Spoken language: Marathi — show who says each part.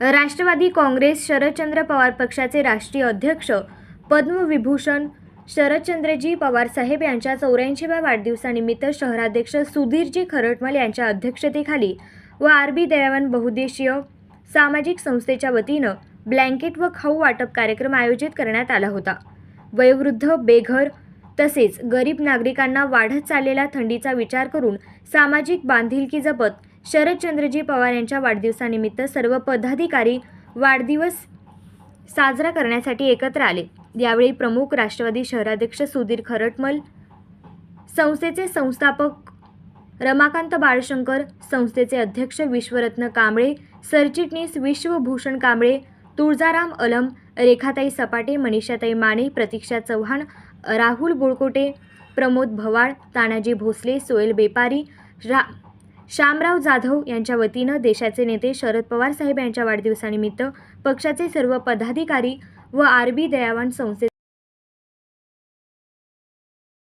Speaker 1: राष्ट्रवादी काँग्रेस शरदचंद्र पवार पक्षाचे राष्ट्रीय अध्यक्ष पद्मविभूषण शरदचंद्रजी पवार साहेब यांच्या चौऱ्याऐंशीव्या वाढदिवसानिमित्त शहराध्यक्ष सुधीरजी खरटमल यांच्या अध्यक्षतेखाली व आर बी दयावन बहुद्देशीय सामाजिक संस्थेच्या वतीनं ब्लँकेट व खाऊ वाटप कार्यक्रम आयोजित करण्यात आला होता. वयोवृद्ध बेघर तसेच गरीब नागरिकांना वाढत चाललेला थंडीचा विचार करून सामाजिक बांधिलकी जपत शरदचंद्रजी पवार यांच्या वाढदिवसानिमित्त सर्व पदाधिकारी वाढदिवस साजरा करण्यासाठी एकत्र आले. यावेळी प्रमुख राष्ट्रवादी शहराध्यक्ष सुधीर खरटमल संस्थेचे संस्थापक रमाकांत बाळशंकर संस्थेचे अध्यक्ष विश्वरत्न कांबळे सरचिटणीस विश्वभूषण कांबळे तुळजाराम अलम रेखाताई सपाटे मनीषाताई माने प्रतीक्षा चव्हाण राहुल बुळकोटे प्रमोद भवाळ तानाजी भोसले सोयल बेपारी रा श्यामराव जाधव यांच्या वतीनं देशाचे नेते शरद पवार साहेब यांच्या वाढदिवसानिमित्त पक्षाचे सर्व पदाधिकारी व आर बी दयावान संस्थे